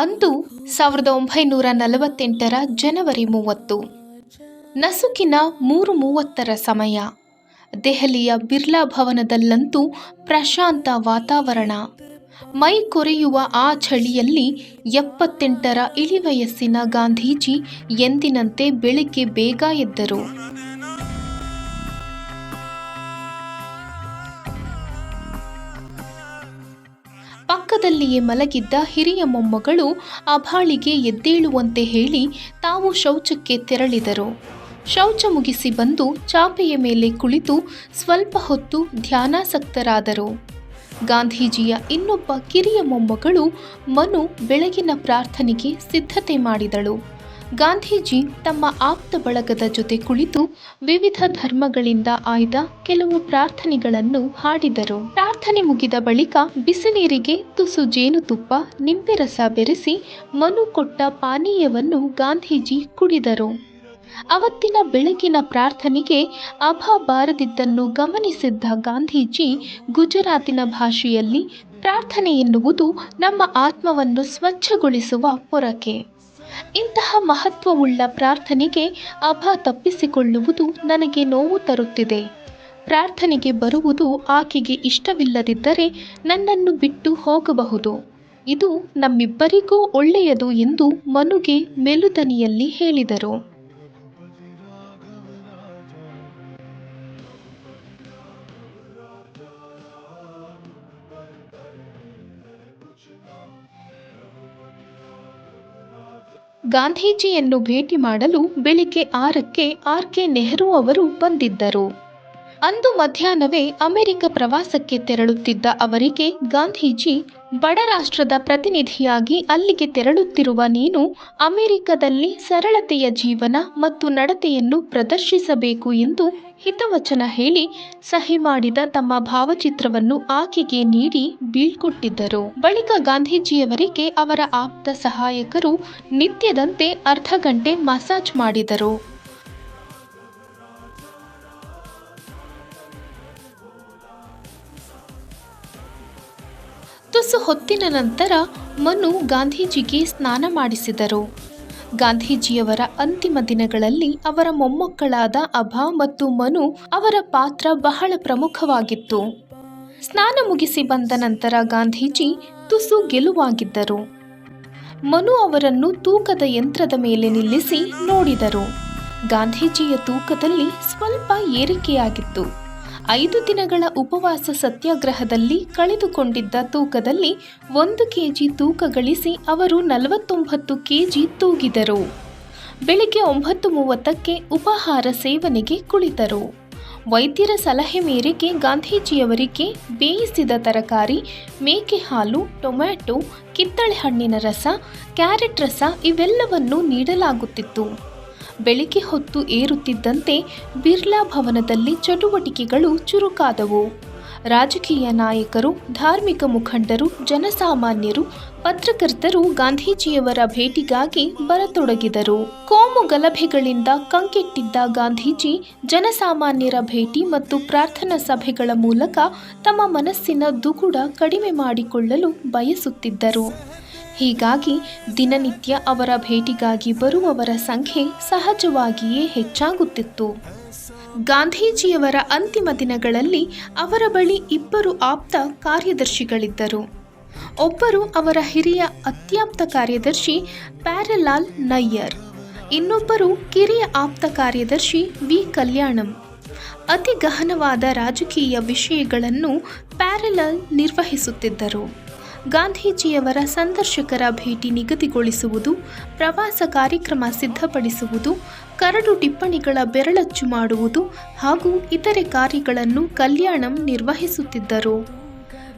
ಅಂದು ಸಾವಿರದ ಒಂಬೈನೂರ ನಲವತ್ತೆಂಟರ ಜನವರಿ ಮೂವತ್ತು. ನಸುಕಿನ ಮೂರು ಮೂವತ್ತರ ಸಮಯ. ದೆಹಲಿಯ ಬಿರ್ಲಾ ಭವನದಲ್ಲಂತೂ ಪ್ರಶಾಂತ ವಾತಾವರಣ. ಮೈ ಕೊರೆಯುವ ಆ ಚಳಿಯಲ್ಲಿ ಎಪ್ಪತ್ತೆಂಟರ ಇಳಿವಯಸ್ಸಿನ ಗಾಂಧೀಜಿ ಎಂದಿನಂತೆ ಬೆಳಿಗ್ಗೆ ಬೇಗ ಎದ್ದರು. ಪಕ್ಕದಲ್ಲಿಯೇ ಮಲಗಿದ್ದ ಹಿರಿಯ ಮೊಮ್ಮಗಳು ಅಭಾಳಿಗೆ ಎದ್ದೇಳುವಂತೆ ಹೇಳಿ ತಾವು ಶೌಚಕ್ಕೆ ತೆರಳಿದರು. ಶೌಚ ಮುಗಿಸಿ ಬಂದು ಚಾಪೆಯ ಮೇಲೆ ಕುಳಿತು ಸ್ವಲ್ಪ ಹೊತ್ತು ಧ್ಯಾನಾಸಕ್ತರಾದರು. ಗಾಂಧೀಜಿಯ ಇನ್ನೊಬ್ಬ ಕಿರಿಯ ಮೊಮ್ಮಗಳು ಮನು ಬೆಳಗಿನ ಪ್ರಾರ್ಥನೆಗೆ ಸಿದ್ಧತೆ ಮಾಡಿದಳು. ಗಾಂಧೀಜಿ ತಮ್ಮ ಆಪ್ತ ಬಳಗದ ಜೊತೆ ಕುಳಿತು ವಿವಿಧ ಧರ್ಮಗಳಿಂದ ಆಯ್ದ ಕೆಲವು ಪ್ರಾರ್ಥನೆಗಳನ್ನು ಹಾಡಿದರು. ಪ್ರಾರ್ಥನೆ ಮುಗಿದ ಬಳಿಕ ಬಿಸಿನೀರಿಗೆ ತುಸು ಜೇನುತುಪ್ಪ ನಿಂಬೆ ರಸ ಬೆರೆಸಿ ಮನು ಕೊಟ್ಟ ಪಾನೀಯವನ್ನು ಗಾಂಧೀಜಿ ಕುಡಿದರು. ಅವತ್ತಿನ ಬೆಳಗಿನ ಪ್ರಾರ್ಥನೆಗೆ ಅಭ ಬಾರದಿದ್ದನ್ನು ಗಮನಿಸಿದ್ದ ಗಾಂಧೀಜಿ ಗುಜರಾತಿನ ಭಾಷೆಯಲ್ಲಿ, ಪ್ರಾರ್ಥನೆ ಎನ್ನುವುದು ನಮ್ಮ ಆತ್ಮವನ್ನು ಸ್ವಚ್ಛಗೊಳಿಸುವ ಪೊರಕೆ. ಇಂತಹ ಮಹತ್ವವುಳ್ಳ ಪ್ರಾರ್ಥನೆಗೆ ಅಭ ತಪ್ಪಿಸಿಕೊಳ್ಳುವುದು ನನಗೆ ನೋವು ತರುತ್ತಿದೆ. ಪ್ರಾರ್ಥನೆಗೆ ಬರುವುದು ಆಕೆಗೆ ಇಷ್ಟವಿಲ್ಲದಿದ್ದರೆ ನನ್ನನ್ನು ಬಿಟ್ಟು ಹೋಗಬಹುದು. ಇದು ನಮ್ಮಿಬ್ಬರಿಗೂ ಒಳ್ಳೆಯದು ಎಂದು ಮನುಗೆ ಮೆಲುದನಿಯಲ್ಲಿ ಹೇಳಿದರು. ಗಾಂಧೀಜಿಯನ್ನು ಭೇಟಿ ಮಾಡಲು ಬೆಳಿಗ್ಗೆ ಆರಕ್ಕೆ ಆರ್ ಕೆ ನೆಹರು ಅವರು ಬಂದಿದ್ದರು. ಅಂದು ಮಧ್ಯಾಹ್ನವೇ ಅಮೆರಿಕ ಪ್ರವಾಸಕ್ಕೆ ತೆರಳುತ್ತಿದ್ದ ಅವರಿಗೆ ಗಾಂಧೀಜಿ, ಬಡ ರಾಷ್ಟ್ರದ ಪ್ರತಿನಿಧಿಯಾಗಿ ಅಲ್ಲಿಗೆ ತೆರಳುತ್ತಿರುವ ನೀನು ಅಮೆರಿಕದಲ್ಲಿ ಸರಳತೆಯ ಜೀವನ ಮತ್ತು ನಡತೆಯನ್ನು ಪ್ರದರ್ಶಿಸಬೇಕು ಎಂದು ಹಿತವಚನ ಹೇಳಿ ಸಹಿ ಮಾಡಿದ ತಮ್ಮ ಭಾವಚಿತ್ರವನ್ನು ಆಕೆಗೆ ನೀಡಿ ಬೀಳ್ಕೊಟ್ಟಿದ್ದರು. ಬಳಿಕ ಗಾಂಧೀಜಿಯವರಿಗೆ ಅವರ ಆಪ್ತ ಸಹಾಯಕರು ನಿತ್ಯದಂತೆ ಅರ್ಧ ಗಂಟೆ ಮಸಾಜ್ ಮಾಡಿದರು. ತುಸು ಹೊತ್ತಿನ ನಂತರ ಮನು ಗಾಂಧೀಜಿಗೆ ಸ್ನಾನ ಮಾಡಿಸಿದರು. ಗಾಂಧೀಜಿಯವರ ಅಂತಿಮ ದಿನಗಳಲ್ಲಿ ಅವರ ಮೊಮ್ಮಕ್ಕಳಾದ ಅಭಾ ಮತ್ತು ಮನು ಅವರ ಪಾತ್ರ ಬಹಳ ಪ್ರಮುಖವಾಗಿತ್ತು. ಸ್ನಾನ ಮುಗಿಸಿ ಬಂದ ನಂತರ ಗಾಂಧೀಜಿ ತುಸು ಗೆಲುವಾಗಿದ್ದರು. ಮನು ಅವರನ್ನು ತೂಕದ ಯಂತ್ರದ ಮೇಲೆ ನಿಲ್ಲಿಸಿ ನೋಡಿದರು. ಗಾಂಧೀಜಿಯ ತೂಕದಲ್ಲಿ ಸ್ವಲ್ಪ ಏರಿಕೆಯಾಗಿತ್ತು. ಐದು ದಿನಗಳ ಉಪವಾಸ ಸತ್ಯಾಗ್ರಹದಲ್ಲಿ ಕಳೆದುಕೊಂಡಿದ್ದ ತೂಕದಲ್ಲಿ ಒಂದು ಕೆಜಿ ತೂಕ ಗಳಿಸಿ ಅವರು ನಲವತ್ತೊಂಬತ್ತು ಕೆಜಿ ತೂಗಿದರು. ಬೆಳಿಗ್ಗೆ ಒಂಬತ್ತು ಮೂವತ್ತಕ್ಕೆ ಉಪಹಾರ ಸೇವನೆಗೆ ಕುಳಿತರು. ವೈದ್ಯರ ಸಲಹೆ ಮೇರೆಗೆ ಗಾಂಧೀಜಿಯವರಿಗೆ ಬೇಯಿಸಿದ ತರಕಾರಿ ಮೇಕೆ ಹಾಲು ಟೊಮ್ಯಾಟೊ, ಕಿತ್ತಳೆ ಹಣ್ಣಿನ ರಸ, ಕ್ಯಾರೆಟ್ ರಸ ಇವೆಲ್ಲವನ್ನು ನೀಡಲಾಗುತ್ತಿತ್ತು. ಬೆಳಿಗ್ಗೆ ಹೊತ್ತು ಏರುತ್ತಿದ್ದಂತೆ ಬಿರ್ಲಾ ಭವನದಲ್ಲಿ ಚಟುವಟಿಕೆಗಳು ಚುರುಕಾದವು. ರಾಜಕೀಯ ನಾಯಕರು, ಧಾರ್ಮಿಕ ಮುಖಂಡರು, ಜನಸಾಮಾನ್ಯರು, ಪತ್ರಕರ್ತರು ಗಾಂಧೀಜಿಯವರ ಭೇಟಿಗಾಗಿ ಬರತೊಡಗಿದರು. ಕೋಮು ಗಲಭೆಗಳಿಂದ ಕಂಕೆಟ್ಟಿದ್ದ ಗಾಂಧೀಜಿ ಜನಸಾಮಾನ್ಯರ ಭೇಟಿ ಮತ್ತು ಪ್ರಾರ್ಥನಾ ಸಭೆಗಳ ಮೂಲಕ ತಮ್ಮ ಮನಸ್ಸಿನ ದುಗುಡ ಕಡಿಮೆ ಮಾಡಿಕೊಳ್ಳಲು ಬಯಸುತ್ತಿದ್ದರು. ಹೀಗಾಗಿ ದಿನನಿತ್ಯ ಅವರ ಭೇಟಿಗಾಗಿ ಬರುವವರ ಸಂಖ್ಯೆ ಸಹಜವಾಗಿಯೇ ಹೆಚ್ಚಾಗುತ್ತಿತ್ತು. ಗಾಂಧೀಜಿಯವರ ಅಂತಿಮ ದಿನಗಳಲ್ಲಿ ಅವರ ಬಳಿ ಇಬ್ಬರು ಆಪ್ತ ಕಾರ್ಯದರ್ಶಿಗಳಿದ್ದರು. ಒಬ್ಬರು ಅವರ ಹಿರಿಯ ಅತ್ಯಾಪ್ತ ಕಾರ್ಯದರ್ಶಿ ಪ್ಯಾರಲಾಲ್ ನಯ್ಯರ್, ಇನ್ನೊಬ್ಬರು ಕಿರಿಯ ಆಪ್ತ ಕಾರ್ಯದರ್ಶಿ ವಿ. ಕಲ್ಯಾಣಂ. ಅತಿ ಗಹನವಾದ ರಾಜಕೀಯ ವಿಷಯಗಳನ್ನು ಪ್ಯಾರಲಾಲ್ ನಿರ್ವಹಿಸುತ್ತಿದ್ದರು. ಗಾಂಧೀಜಿಯವರ ಸಂದರ್ಶಕರ ಭೇಟಿ ನಿಗದಿಗೊಳಿಸುವುದು, ಪ್ರವಾಸ ಕಾರ್ಯಕ್ರಮ ಸಿದ್ಧಪಡಿಸುವುದು, ಕರಡು ಟಿಪ್ಪಣಿಗಳ ಬೆರಳಚ್ಚು ಮಾಡುವುದು ಹಾಗೂ ಇತರೆ ಕಾರ್ಯಗಳನ್ನು ಕಲ್ಯಾಣಂ ನಿರ್ವಹಿಸುತ್ತಿದ್ದರು.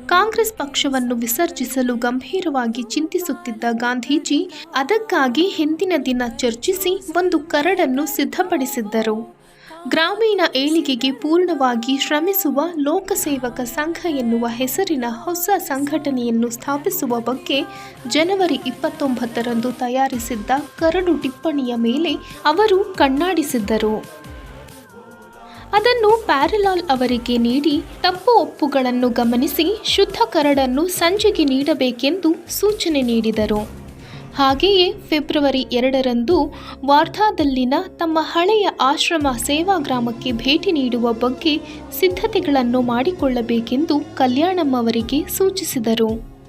ಕಾಂಗ್ರೆಸ್ ಪಕ್ಷವನ್ನು ವಿಸರ್ಜಿಸಲು ಗಂಭೀರವಾಗಿ ಚಿಂತಿಸುತ್ತಿದ್ದ ಗಾಂಧೀಜಿ, ಅದಕ್ಕಾಗಿ ಹಿಂದಿನ ದಿನ ಚರ್ಚಿಸಿ ಒಂದು ಕರಡನ್ನು ಸಿದ್ಧಪಡಿಸಿದ್ದರು. ಗ್ರಾಮೀಣ ಏಳಿಗೆಗೆ ಪೂರ್ಣವಾಗಿ ಶ್ರಮಿಸುವ ಲೋಕಸೇವಕ ಸಂಘ ಎನ್ನುವ ಹೆಸರಿನ ಹೊಸ ಸಂಘಟನೆಯನ್ನು ಸ್ಥಾಪಿಸುವ ಬಗ್ಗೆ ಜನವರಿ ಇಪ್ಪತ್ತೊಂಬತ್ತರಂದು ತಯಾರಿಸಿದ್ದ ಕರಡು ಟಿಪ್ಪಣಿಯ ಮೇಲೆ ಅವರು ಕಣ್ಣಾಡಿಸಿದ್ದರು. ಅದನ್ನು ಪ್ಯಾರಲಾಲ್ ಅವರಿಗೆ ನೀಡಿ ತಪ್ಪು ಒಪ್ಪುಗಳನ್ನು ಗಮನಿಸಿ ಶುದ್ಧ ಕರಡನ್ನು ಸಂಜೆಗೆ ನೀಡಬೇಕೆಂದು ಸೂಚನೆ ನೀಡಿದರು. ಹಾಗೆಯೇ ಫೆಬ್ರವರಿ ಎರಡರಂದು ವಾರ್ಧಾದಲ್ಲಿನ ತಮ್ಮ ಹಳೆಯ ಆಶ್ರಮ ಸೇವಾ ಗ್ರಾಮಕ್ಕೆ ಭೇಟಿ ನೀಡುವ ಬಗ್ಗೆ ಸಿದ್ಧತೆಗಳನ್ನು ಮಾಡಿಕೊಳ್ಳಬೇಕೆಂದು ಕಲ್ಯಾಣಂ ಅವರಿಗೆ ಸೂಚಿಸಿದರು.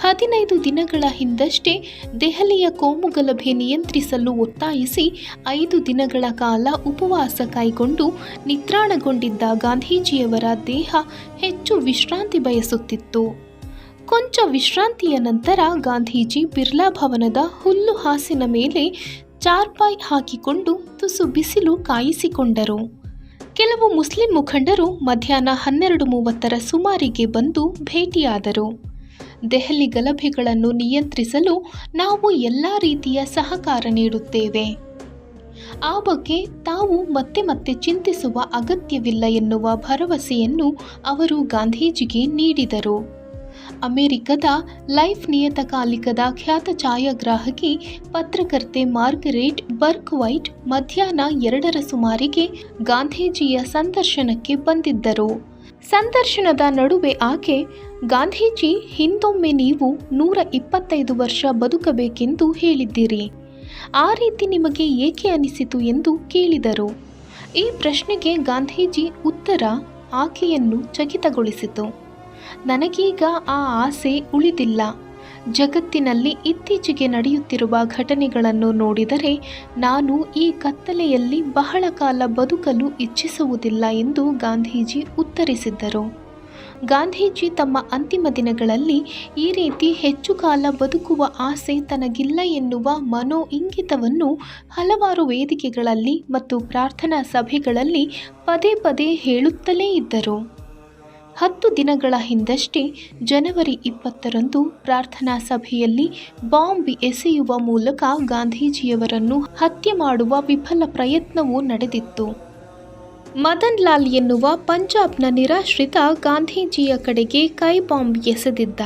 ಹದಿನೈದು ದಿನಗಳ ಹಿಂದಷ್ಟೇ ದೆಹಲಿಯ ಕೋಮುಗಲಭೆ ನಿಯಂತ್ರಿಸಲು ಒತ್ತಾಯಿಸಿ ಐದು ದಿನಗಳ ಕಾಲ ಉಪವಾಸ ಕೈಗೊಂಡು ನಿತ್ರಾಣಗೊಂಡಿದ್ದ ಗಾಂಧೀಜಿಯವರ ದೇಹ ಹೆಚ್ಚು ವಿಶ್ರಾಂತಿ ಬಯಸುತ್ತಿತ್ತು. ಕೊಂಚ ವಿಶ್ರಾಂತಿಯ ನಂತರ ಗಾಂಧೀಜಿ ಬಿರ್ಲಾ ಭವನದ ಹುಲ್ಲು ಹಾಸಿನ ಮೇಲೆ ಚಾರ್ಪಾಯ್ ಹಾಕಿಕೊಂಡು ತುಸು ಬಿಸಿಲು ಕಾಯಿಸಿಕೊಂಡರು. ಕೆಲವು ಮುಸ್ಲಿಂ ಮುಖಂಡರು ಮಧ್ಯಾಹ್ನ ಹನ್ನೆರಡು ಮೂವತ್ತರ ಸುಮಾರಿಗೆ ಬಂದು ಭೇಟಿಯಾದರು. ದೆಹಲಿ ಗಲಭೆಗಳನ್ನು ನಿಯಂತ್ರಿಸಲು ನಾವು ಎಲ್ಲ ರೀತಿಯ ಸಹಕಾರ ನೀಡುತ್ತೇವೆ. ಆ ಬಗ್ಗೆ ತಾವು ಮತ್ತೆ ಮತ್ತೆ ಚಿಂತಿಸುವ ಅಗತ್ಯವಿಲ್ಲ ಎನ್ನುವ ಭರವಸೆಯನ್ನು ಅವರು ಗಾಂಧೀಜಿಗೆ ನೀಡಿದರು. ಅಮೆರಿಕದ ಲೈಫ್ ನಿಯತಕಾಲಿಕದ ಖ್ಯಾತ ಛಾಯಾಗ್ರಾಹಕಿ ಪತ್ರಕರ್ತೆ ಮಾರ್ಗರೇಟ್ ಬರ್ಕ್ ವೈಟ್ ಮಧ್ಯಾಹ್ನ ಎರಡರ ಸುಮಾರಿಗೆ ಗಾಂಧೀಜಿಯ ಸಂದರ್ಶನಕ್ಕೆ ಬಂದಿದ್ದರು. ಸಂದರ್ಶನದ ನಡುವೆ ಆಕೆ, ಗಾಂಧೀಜಿ, ಹಿಂದೊಮ್ಮೆ ನೀವು ನೂರ ಇಪ್ಪತ್ತೈದು ವರ್ಷ ಬದುಕಬೇಕೆಂದು ಹೇಳಿದ್ದೀರಿ. ಆ ರೀತಿ ನಿಮಗೆ ಏಕೆ ಅನಿಸಿತು ಎಂದು ಕೇಳಿದರು. ಈ ಪ್ರಶ್ನೆಗೆ ಗಾಂಧೀಜಿ ಉತ್ತರ ಆಕೆಯನ್ನು ಚಕಿತಗೊಳಿಸಿತು. ನನಗೀಗ ಆ ಆಸೆ ಉಳಿದಿಲ್ಲ. ಜಗತ್ತಿನಲ್ಲಿ ಇತ್ತೀಚೆಗೆ ನಡೆಯುತ್ತಿರುವ ಘಟನೆಗಳನ್ನು ನೋಡಿದರೆ ನಾನು ಈ ಕತ್ತಲೆಯಲ್ಲಿ ಬಹಳ ಕಾಲ ಬದುಕಲು ಇಚ್ಛಿಸುವುದಿಲ್ಲ ಎಂದು ಗಾಂಧೀಜಿ ಉತ್ತರಿಸಿದ್ದರು. ಗಾಂಧೀಜಿ ತಮ್ಮ ಅಂತಿಮ ದಿನಗಳಲ್ಲಿ ಈ ರೀತಿ ಹೆಚ್ಚು ಕಾಲ ಬದುಕುವ ಆಸೆ ತನಗಿಲ್ಲ ಎನ್ನುವ ಮನೋ ಇಂಗಿತವನ್ನು ಹಲವಾರು ವೇದಿಕೆಗಳಲ್ಲಿ ಮತ್ತು ಪ್ರಾರ್ಥನಾ ಸಭೆಗಳಲ್ಲಿ ಪದೇ ಪದೇ ಹೇಳುತ್ತಲೇ ಇದ್ದರು. ಹತ್ತು ದಿನಗಳ ಹಿಂದಷ್ಟೇ ಜನವರಿ ಇಪ್ಪತ್ತರಂದು ಪ್ರಾರ್ಥನಾ ಸಭೆಯಲ್ಲಿ ಬಾಂಬ್ ಎಸೆಯುವ ಮೂಲಕ ಗಾಂಧೀಜಿಯವರನ್ನು ಹತ್ಯೆ ಮಾಡುವ ವಿಫಲ ಪ್ರಯತ್ನವೂ ನಡೆದಿತ್ತು. ಮದನ್ ಲಾಲ್ ಎನ್ನುವ ಪಂಜಾಬ್ನ ನಿರಾಶ್ರಿತ ಗಾಂಧೀಜಿಯ ಕಡೆಗೆ ಕೈ ಬಾಂಬ್ ಎಸೆದಿದ್ದ.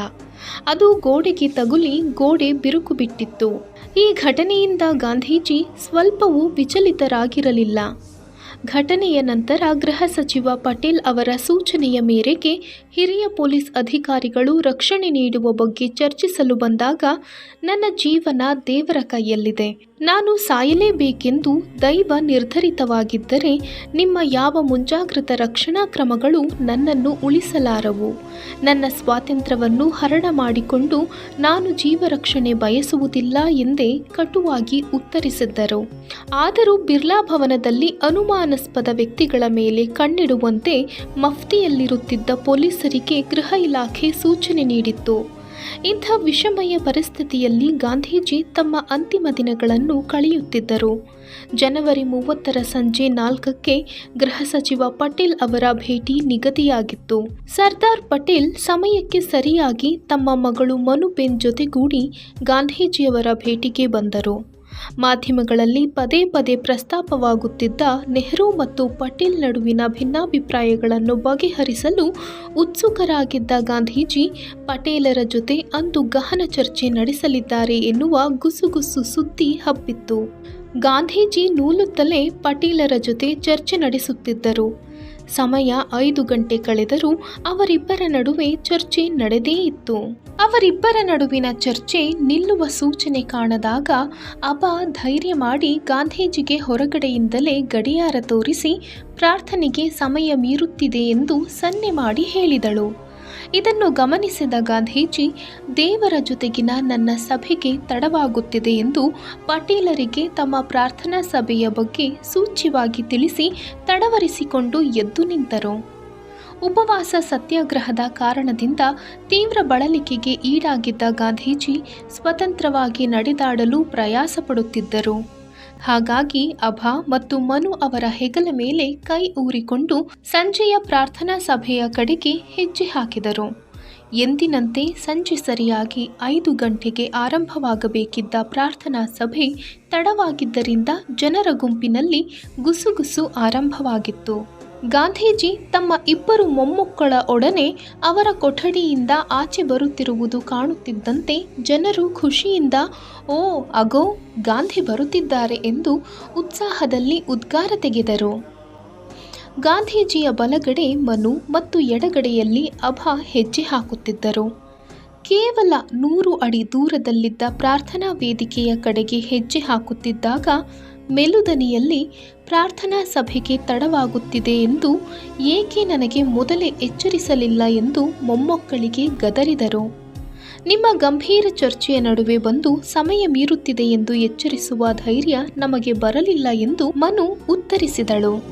ಅದು ಗೋಡೆಗೆ ತಗುಲಿ ಗೋಡೆ ಬಿರುಕು ಬಿಟ್ಟಿತ್ತು. ಈ ಘಟನೆಯಿಂದ ಗಾಂಧೀಜಿ ಸ್ವಲ್ಪವೂ ವಿಚಲಿತರಾಗಿರಲಿಲ್ಲ. ಘಟನೆಯ ನಂತರ ಗೃಹ ಸಚಿವ ಪಟೇಲ್ ಅವರ ಸೂಚನೆಯ ಮೇರೆಗೆ ಹಿರಿಯ ಪೊಲೀಸ್ ಅಧಿಕಾರಿಗಳು ರಕ್ಷಣೆ ನೀಡುವ ಬಗ್ಗೆ ಚರ್ಚಿಸಲು ಬಂದಾಗ, ನನ್ನ ಜೀವನ ದೇವರ ಕೈಯಲ್ಲಿದೆ. ನಾನು ಸಾಯಲೇಬೇಕೆಂದು ದೈವ ನಿರ್ಧರಿತವಾಗಿದ್ದರೆ ನಿಮ್ಮ ಯಾವ ಮುಂಜಾಗೃತ ರಕ್ಷಣಾ ಕ್ರಮಗಳು ನನ್ನನ್ನು ಉಳಿಸಲಾರವು? ನನ್ನ ಸ್ವಾತಂತ್ರ್ಯವನ್ನು ಹರಣ ಮಾಡಿಕೊಂಡು ನಾನು ಜೀವರಕ್ಷಣೆ ಬಯಸುವುದಿಲ್ಲ ಎಂದೇ ಕಟುವಾಗಿ ಉತ್ತರಿಸಿದ್ದರು. ಆದರೂ ಬಿರ್ಲಾ ಭವನದಲ್ಲಿ ಅನುಮಾನಾಸ್ಪದ ವ್ಯಕ್ತಿಗಳ ಮೇಲೆ ಕಣ್ಣಿಡುವಂತೆ ಮಫ್ತಿಯಲ್ಲಿರುತ್ತಿದ್ದ ಪೊಲೀಸರಿಗೆ ಗೃಹ ಇಲಾಖೆ ಸೂಚನೆ ನೀಡಿತ್ತು. ಇಂಥ ವಿಷಮಯ ಪರಿಸ್ಥಿತಿಯಲ್ಲಿ ಗಾಂಧೀಜಿ ತಮ್ಮ ಅಂತಿಮ ದಿನಗಳನ್ನು ಕಳೆಯುತ್ತಿದ್ದರು. ಜನವರಿ ಮೂವತ್ತರ ಸಂಜೆ ನಾಲ್ಕಕ್ಕೆ ಗೃಹ ಸಚಿವ ಪಟೇಲ್ ಅವರ ಭೇಟಿ ನಿಗದಿಯಾಗಿತ್ತು. ಸರ್ದಾರ್ ಪಟೇಲ್ ಸಮಯಕ್ಕೆ ಸರಿಯಾಗಿ ತಮ್ಮ ಮಗಳು ಮನುಬೆನ್ ಜೊತೆಗೂಡಿ ಗಾಂಧೀಜಿಯವರ ಭೇಟಿಗೆ ಬಂದರು. ಮಾಧ್ಯಮಗಳಲ್ಲಿ ಪದೇ ಪದೇ ಪ್ರಸ್ತಾಪವಾಗುತ್ತಿದ್ದ ನೆಹರು ಮತ್ತು ಪಟೇಲ್ ನಡುವಿನ ಭಿನ್ನಾಭಿಪ್ರಾಯಗಳನ್ನು ಬಗೆಹರಿಸಲು ಉತ್ಸುಕರಾಗಿದ್ದ ಗಾಂಧೀಜಿ ಪಟೇಲರ ಜೊತೆ ಅಂದು ಗಹನ ಚರ್ಚೆ ನಡೆಸಲಿದ್ದಾರೆ ಎನ್ನುವ ಗುಸುಗುಸು ಸುದ್ದಿ ಹಬ್ಬಿತ್ತು. ಗಾಂಧೀಜಿ ನೂಲುತ್ತಲೇ ಪಟೇಲರ ಜೊತೆ ಚರ್ಚೆ ನಡೆಸುತ್ತಿದ್ದರು. ಸಮಯ ಐದು ಗಂಟೆ ಕಳೆದರೂ ಅವರಿಬ್ಬರ ನಡುವೆ ಚರ್ಚೆ ನಡೆದೇ ಇತ್ತು. ಅವರಿಬ್ಬರ ನಡುವಿನ ಚರ್ಚೆ ನಿಲ್ಲುವ ಸೂಚನೆ ಕಾಣದಾಗ ಅಬ ಧೈರ್ಯ ಮಾಡಿ ಗಾಂಧೀಜಿಗೆ ಹೊರಗಡೆಯಿಂದಲೇ ಗಡಿಯಾರ ತೋರಿಸಿ ಪ್ರಾರ್ಥನೆಗೆ ಸಮಯ ಮೀರುತ್ತಿದೆ ಎಂದು ಸನ್ನೆ ಮಾಡಿ ಹೇಳಿದಳು. ಇದನ್ನು ಗಮನಿಸಿದ ಗಾಂಧೀಜಿ, ದೇವರ ಜೊತೆಗಿನ ನನ್ನ ಸಭೆಗೆ ತಡವಾಗುತ್ತಿದೆ ಎಂದು ಪಟೇಲರಿಗೆ ತಮ್ಮ ಪ್ರಾರ್ಥನಾ ಸಭೆಯ ಬಗ್ಗೆ ಸೂಚ್ಯವಾಗಿ ತಿಳಿಸಿ ತಡವರಿಸಿಕೊಂಡು ಎದ್ದು ನಿಂತರು. ಉಪವಾಸ ಸತ್ಯಾಗ್ರಹದ ಕಾರಣದಿಂದ ತೀವ್ರ ಬಳಲಿಕೆಗೆ ಈಡಾಗಿದ್ದ ಗಾಂಧೀಜಿ ಸ್ವತಂತ್ರವಾಗಿ ನಡೆದಾಡಲು ಪ್ರಯಾಸಪಡುತ್ತಿದ್ದರು. ಹಾಗಾಗಿ ಅಭಾ ಮತ್ತು ಮನು ಅವರ ಹೆಗಲ ಮೇಲೆ ಕೈ ಊರಿಕೊಂಡು ಸಂಜೆಯ ಪ್ರಾರ್ಥನಾ ಸಭೆಯ ಕಡೆಗೆ ಹೆಜ್ಜೆ ಹಾಕಿದರು. ಎಂದಿನಂತೆ ಸಂಜೆ ಸರಿಯಾಗಿ ಐದು ಗಂಟೆಗೆ ಆರಂಭವಾಗಬೇಕಿದ್ದ ಪ್ರಾರ್ಥನಾ ಸಭೆ ತಡವಾಗಿದ್ದರಿಂದ ಜನರ ಗುಂಪಿನಲ್ಲಿ ಗುಸುಗುಸು ಆರಂಭವಾಗಿತ್ತು. ಗಾಂಧೀಜಿ ತಮ್ಮ ಇಬ್ಬರು ಮೊಮ್ಮಕ್ಕಳ ಒಡನೆ ಅವರ ಕೊಠಡಿಯಿಂದ ಆಚೆ ಬರುತ್ತಿರುವುದು ಕಾಣುತ್ತಿದ್ದಂತೆ ಜನರು ಖುಷಿಯಿಂದ, ಓ, ಅಗೋ, ಗಾಂಧಿ ಬರುತ್ತಿದ್ದಾರೆ ಎಂದು ಉತ್ಸಾಹದಲ್ಲಿ ಉದ್ಗಾರ ತೆಗೆದರು. ಗಾಂಧೀಜಿಯ ಬಲಗಡೆ ಮನು ಮತ್ತು ಎಡಗಡೆಯಲ್ಲಿ ಅಭಾ ಹೆಜ್ಜೆ ಹಾಕುತ್ತಿದ್ದರು. ಕೇವಲ ನೂರು ಅಡಿ ದೂರದಲ್ಲಿದ್ದ ಪ್ರಾರ್ಥನಾ ವೇದಿಕೆಯ ಕಡೆಗೆ ಹೆಜ್ಜೆ ಹಾಕುತ್ತಿದ್ದಾಗ, ಮೆಲುದನಿಯಲ್ಲಿ ಪ್ರಾರ್ಥನಾ ಸಭೆಗೆ ತಡವಾಗುತ್ತಿದೆ ಎಂದು ಏಕೆ ನನಗೆ ಮೊದಲೇ ಎಚ್ಚರಿಸಲಿಲ್ಲ ಎಂದು ಮೊಮ್ಮಕ್ಕಳಿಗೆ ಗದರಿದರು. ನಿಮ್ಮ ಗಂಭೀರ ಚರ್ಚೆಯ ನಡುವೆ ಬಂದು ಸಮಯ ಮೀರುತ್ತಿದೆ ಎಂದು ಎಚ್ಚರಿಸುವ ಧೈರ್ಯ ನಮಗೆ ಬರಲಿಲ್ಲ ಎಂದು ಮನು ಉತ್ತರಿಸಿದಳು.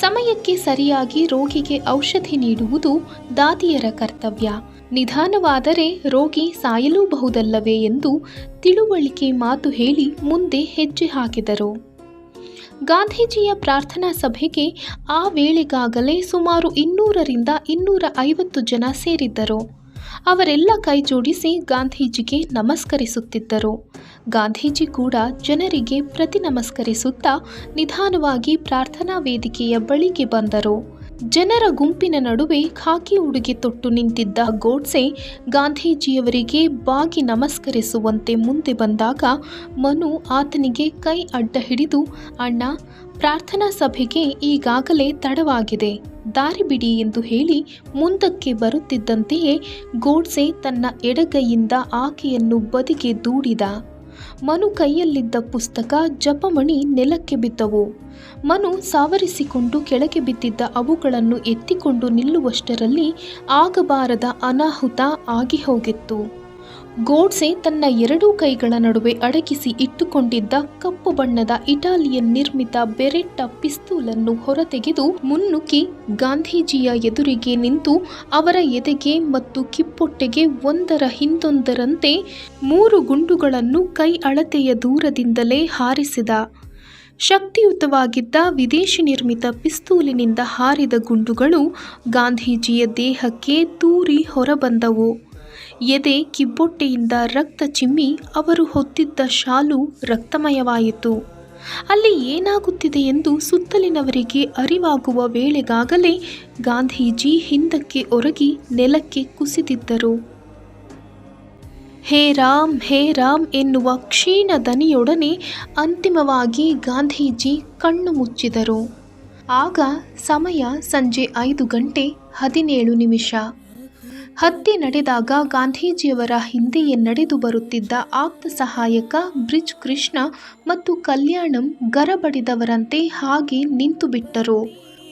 ಸಮಯಕ್ಕೆ ಸರಿಯಾಗಿ ರೋಗಿಗೆ ಔಷಧಿ ನೀಡುವುದು ದಾದಿಯರ ಕರ್ತವ್ಯ. ನಿಧಾನವಾದರೆ ರೋಗಿ ಸಾಯಲೂಬಹುದಲ್ಲವೇ ಎಂದು ತಿಳುವಳಿಕೆ ಮಾತು ಹೇಳಿ ಮುಂದೆ ಹೆಜ್ಜೆ ಹಾಕಿದರು. ಗಾಂಧೀಜಿಯ ಪ್ರಾರ್ಥನಾ ಸಭೆಗೆ ಆ ವೇಳೆಗಾಗಲೇ ಸುಮಾರು ಇನ್ನೂರರಿಂದ ಇನ್ನೂರ ಐವತ್ತು ಜನ ಸೇರಿದ್ದರು. ಅವರೆಲ್ಲ ಕೈಜೋಡಿಸಿ ಗಾಂಧೀಜಿಗೆ ನಮಸ್ಕರಿಸುತ್ತಿದ್ದರು. ಗಾಂಧೀಜಿ ಕೂಡ ಜನರಿಗೆ ಪ್ರತಿ ನಮಸ್ಕರಿಸುತ್ತಾ ನಿಧಾನವಾಗಿ ಪ್ರಾರ್ಥನಾ ವೇದಿಕೆಯ ಬಳಿಗೆ ಬಂದರು. ಜನರ ಗುಂಪಿನ ನಡುವೆ ಖಾಕಿ ಉಡುಗೆ ತೊಟ್ಟು ನಿಂತಿದ್ದ ಗೋಡ್ಸೆ ಗಾಂಧೀಜಿಯವರಿಗೆ ಬಾಗಿ ನಮಸ್ಕರಿಸುವಂತೆ ಮುಂದೆ ಬಂದಾಗ ಮನು ಆತನಿಗೆ ಕೈ ಅಡ್ಡ ಹಿಡಿದು, ಅಣ್ಣ, ಪ್ರಾರ್ಥನಾ ಸಭೆಗೆ ಈಗಾಗಲೇ ತಡವಾಗಿದೆ. ದಾರಿ ಬಿಡಿ ಎಂದು ಹೇಳಿ ಮುಂದಕ್ಕೆ ಬರುತ್ತಿದ್ದಂತೆಯೇ ಗೋಡ್ಸೆ ತನ್ನ ಎಡಗೈಯಿಂದ ಆಕೆಯನ್ನು ಬದಿಗೆ ದೂಡಿದ. ಮನು ಕೈಯಲ್ಲಿದ್ದ ಪುಸ್ತಕ ಜಪಮಣಿ ನೆಲಕ್ಕೆ ಬಿದ್ದವು. ಮನು ಸಾವರಿಸಿಕೊಂಡು ಕೆಳಗೆ ಬಿದ್ದಿದ್ದ ಅವುಗಳನ್ನು ಎತ್ತಿಕೊಂಡು ನಿಲ್ಲುವಷ್ಟರಲ್ಲಿ ಆಗಬಾರದ ಅನಾಹುತ ಆಗಿ ಹೋಗಿತ್ತು. ಗೋಡ್ಸೆ ತನ್ನ ಎರಡೂ ಕೈಗಳ ನಡುವೆ ಅಡಗಿಸಿ ಇಟ್ಟುಕೊಂಡಿದ್ದ ಕಪ್ಪು ಬಣ್ಣದ ಇಟಾಲಿಯನ್ ನಿರ್ಮಿತ ಬೆರೆಟ್ಟ ಪಿಸ್ತೂಲನ್ನು ಹೊರತೆಗೆದು ಮುನ್ನುಕ್ಕಿ ಗಾಂಧೀಜಿಯ ಎದುರಿಗೆ ನಿಂತು ಅವರ ಎದೆಗೆ ಮತ್ತು ಕಿಪ್ಪೊಟ್ಟೆಗೆ ಒಂದರ ಹಿಂದೊಂದರಂತೆ ಮೂರು ಗುಂಡುಗಳನ್ನು ಕೈ ಅಳತೆಯ ದೂರದಿಂದಲೇ ಹಾರಿಸಿದ. ಶಕ್ತಿಯುತವಾಗಿದ್ದ ವಿದೇಶಿ ನಿರ್ಮಿತ ಪಿಸ್ತೂಲಿನಿಂದ ಹಾರಿದ ಗುಂಡುಗಳು ಗಾಂಧೀಜಿಯ ದೇಹಕ್ಕೆ ತೂರಿ ಹೊರಬಂದವು. ಎದೆ ಕಿಬ್ಬೊಟ್ಟೆಯಿಂದ ರಕ್ತ ಚಿಮ್ಮಿ ಅವರು ಹೊತ್ತಿದ್ದ ಶಾಲು ರಕ್ತಮಯವಾಯಿತು. ಅಲ್ಲಿ ಏನಾಗುತ್ತಿದೆ ಎಂದು ಸುತ್ತಲಿನವರಿಗೆ ಅರಿವಾಗುವ ವೇಳೆಗಾಗಲೇ ಗಾಂಧೀಜಿ ಹಿಂದಕ್ಕೆ ಒರಗಿ ನೆಲಕ್ಕೆ ಕುಸಿದಿದ್ದರು. ಹೇ ರಾಮ್ ಹೇ ರಾಮ್ ಎನ್ನುವ ಕ್ಷೀಣ ದನಿಯೊಡನೆ ಅಂತಿಮವಾಗಿ ಗಾಂಧೀಜಿ ಕಣ್ಣು ಮುಚ್ಚಿದರು. ಆಗ ಸಮಯ ಸಂಜೆ ಐದು ಗಂಟೆ ಹದಿನೇಳು ನಿಮಿಷ. ಹತ್ಯೆ ನಡೆದಾಗ ಗಾಂಧೀಜಿಯವರ ಹಿಂದೆಯೇ ನಡೆದು ಬರುತ್ತಿದ್ದ ಆಪ್ತ ಸಹಾಯಕ ಬ್ರಿಜ್ ಕೃಷ್ಣ ಮತ್ತು ಕಲ್ಯಾಣಂ ಗರಬಡಿದವರಂತೆ ಹಾಗೆ ನಿಂತು ಬಿಟ್ಟರು.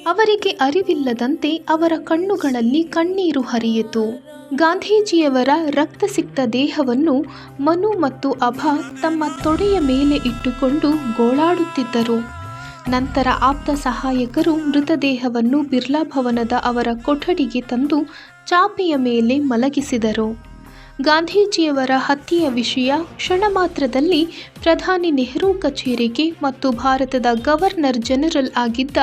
ಅವರಿಗೆ ಅರಿವಿಲ್ಲದಂತೆ ಅವರ ಕಣ್ಣುಗಳಲ್ಲಿ ಕಣ್ಣೀರು ಹರಿಯಿತು. ಗಾಂಧೀಜಿಯವರ ರಕ್ತಸಿಕ್ತ ದೇಹವನ್ನು ಮನು ಮತ್ತು ಅಭ ತಮ್ಮ ತೊಡೆಯ ಮೇಲೆ ಇಟ್ಟುಕೊಂಡು ಗೋಳಾಡುತ್ತಿದ್ದರು. ನಂತರ ಆಪ್ತ ಸಹಾಯಕರು ಮೃತದೇಹವನ್ನು ಬಿರ್ಲಾ ಭವನದ ಅವರ ಕೊಠಡಿಗೆ ತಂದು ಚಾಪೆಯ ಮೇಲೆ ಮಲಗಿಸಿದರು. ಗಾಂಧೀಜಿಯವರ ಹತ್ಯೆಯ ವಿಷಯ ಕ್ಷಣ ಮಾತ್ರದಲ್ಲಿ ಪ್ರಧಾನಿ ನೆಹರು ಕಚೇರಿಗೆ ಮತ್ತು ಭಾರತದ ಗವರ್ನರ್ ಜನರಲ್ ಆಗಿದ್ದ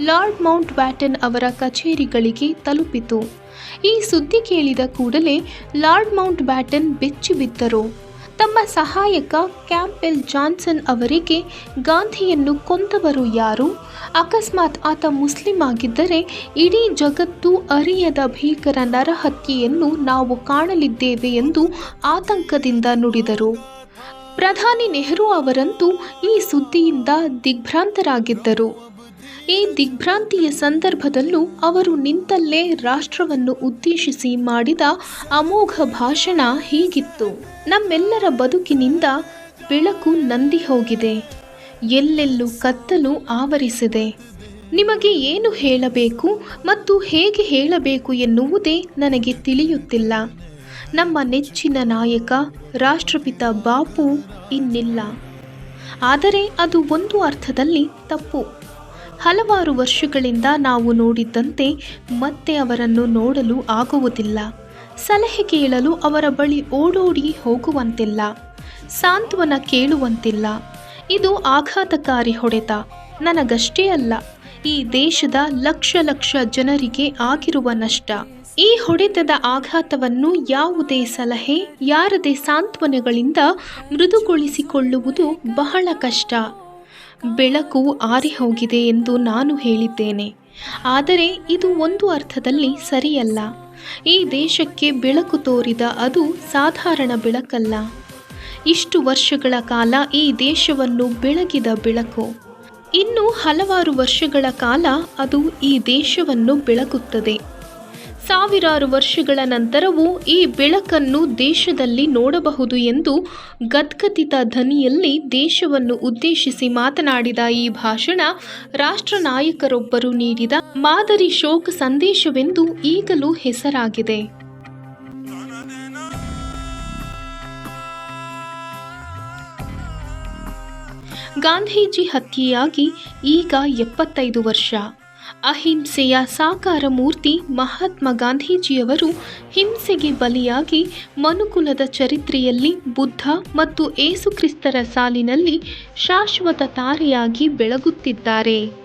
ಲಾರ್ಡ್ ಮೌಂಟ್ ಬ್ಯಾಟನ್ ಅವರ ಕಚೇರಿಗಳಿಗೆ ತಲುಪಿತು. ಈ ಸುದ್ದಿ ಕೇಳಿದ ಕೂಡಲೇ ಲಾರ್ಡ್ ಮೌಂಟ್ ಬ್ಯಾಟನ್ ಬೆಚ್ಚಿಬಿದ್ದರು ತಮ್ಮ ಸಹಾಯಕ ಕ್ಯಾಂಪೆಲ್ ಜಾನ್ಸನ್ ಅವರಿಗೆ ಗಾಂಧಿಯನ್ನು ಕೊಂದವರು ಯಾರು? ಅಕಸ್ಮಾತ್ ಆತ ಮುಸ್ಲಿಂ ಆಗಿದ್ದರೆ ಇಡೀ ಜಗತ್ತು ಅರಿಯದ ಭೀಕರ ನರಹತ್ಯೆಯನ್ನು ನಾವು ಕಾಣಲಿದ್ದೇವೆ ಎಂದು ಆತಂಕದಿಂದ ನುಡಿದರು. ಪ್ರಧಾನಿ ನೆಹರು ಅವರಂತೂ ಈ ಸುದ್ದಿಯಿಂದ ದಿಗ್ಭ್ರಾಂತರಾಗಿದ್ದರು. ಈ ದಿಗ್ಭ್ರಾಂತಿಯ ಸಂದರ್ಭದಲ್ಲೂ ಅವರು ನಿಂತಲ್ಲೇ ರಾಷ್ಟ್ರವನ್ನು ಉದ್ದೇಶಿಸಿ ಮಾಡಿದ ಅಮೋಘ ಭಾಷಣ ಹೀಗಿತ್ತು. ನಮ್ಮೆಲ್ಲರ ಬದುಕಿನಿಂದ ಬೆಳಕು ನಂದಿ ಹೋಗಿದೆ. ಎಲ್ಲೆಲ್ಲೂ ಕತ್ತಲು ಆವರಿಸಿದೆ. ನಿಮಗೆ ಏನು ಹೇಳಬೇಕು ಮತ್ತು ಹೇಗೆ ಹೇಳಬೇಕು ಎನ್ನುವುದೇ ನನಗೆ ತಿಳಿಯುತ್ತಿಲ್ಲ. ನಮ್ಮ ನೆಚ್ಚಿನ ನಾಯಕ, ರಾಷ್ಟ್ರಪಿತ ಬಾಪು ಇನ್ನಿಲ್ಲ. ಆದರೆ ಅದು ಒಂದು ಅರ್ಥದಲ್ಲಿ ತಪ್ಪು. ಹಲವಾರು ವರ್ಷಗಳಿಂದ ನಾವು ನೋಡಿದ್ದಂತೆ ಮತ್ತೆ ಅವರನ್ನು ನೋಡಲು ಆಗುವುದಿಲ್ಲ. ಸಲಹೆ ಕೇಳಲು ಅವರ ಬಳಿ ಓಡೋಡಿ ಹೋಗುವಂತಿಲ್ಲ. ಸಾಂತ್ವನ ಕೇಳುವಂತಿಲ್ಲ. ಇದು ಆಘಾತಕಾರಿ ಹೊಡೆತ. ನನಗಷ್ಟೇ ಅಲ್ಲ, ಈ ದೇಶದ ಲಕ್ಷ ಲಕ್ಷ ಜನರಿಗೆ ಆಗಿರುವ ನಷ್ಟ. ಈ ಹೊಡೆತದ ಆಘಾತವನ್ನು ಯಾವುದೇ ಸಲಹೆ, ಯಾರದೇ ಸಾಂತ್ವನಗಳಿಂದ ಮೃದುಗೊಳಿಸಿಕೊಳ್ಳುವುದು ಬಹಳ ಕಷ್ಟ. ಬೆಳಕು ಆರಿ ಹೋಗಿದೆ ಎಂದು ನಾನು ಹೇಳಿದ್ದೇನೆ. ಆದರೆ ಇದು ಒಂದು ಅರ್ಥದಲ್ಲಿ ಸರಿಯಲ್ಲ. ಈ ದೇಶಕ್ಕೆ ಬೆಳಕು ತೋರಿದ ಅದು ಸಾಧಾರಣ ಬೆಳಕಲ್ಲ. ಇಷ್ಟು ವರ್ಷಗಳ ಕಾಲ ಈ ದೇಶವನ್ನು ಬೆಳಗಿದ ಬೆಳಕು. ಇನ್ನು ಹಲವಾರು ವರ್ಷಗಳ ಕಾಲ ಅದು ಈ ದೇಶವನ್ನು ಬೆಳಗುತ್ತದೆ ಸಾವಿರಾರು ವರ್ಷಗಳ ನಂತರವೂ ಈ ಬೆಳಕನ್ನು ದೇಶದಲ್ಲಿ ನೋಡಬಹುದು ಎಂದು ಗದ್ಗದಿತ ಧ್ವನಿಯಲ್ಲಿ ದೇಶವನ್ನು ಉದ್ದೇಶಿಸಿ ಮಾತನಾಡಿದ ಈ ಭಾಷಣ ರಾಷ್ಟ್ರ ನಾಯಕರೊಬ್ಬರು ನೀಡಿದ ಮಾದರಿ ಶೋಕ ಸಂದೇಶವೆಂದು ಈಗಲೂ ಹೆಸರಾಗಿದೆ. ಗಾಂಧೀಜಿ ಹತ್ಯೆಯಾಗಿ ಈಗ ಎಪ್ಪತ್ತೈದು ವರ್ಷ. ಅಹಿಂಸೆಯ ಸಾಕಾರ ಮೂರ್ತಿ ಮಹಾತ್ಮ ಗಾಂಧೀಜಿಯವರು ಹಿಂಸೆಗೆ ಬಲಿಯಾಗಿ ಮನುಕುಲದ ಚರಿತ್ರೆಯಲ್ಲಿ ಬುದ್ಧ ಮತ್ತು ಏಸುಕ್ರಿಸ್ತರ ಸಾಲಿನಲ್ಲಿ ಶಾಶ್ವತ ತಾರೆಯಾಗಿ ಬೆಳಗುತ್ತಿದ್ದಾರೆ.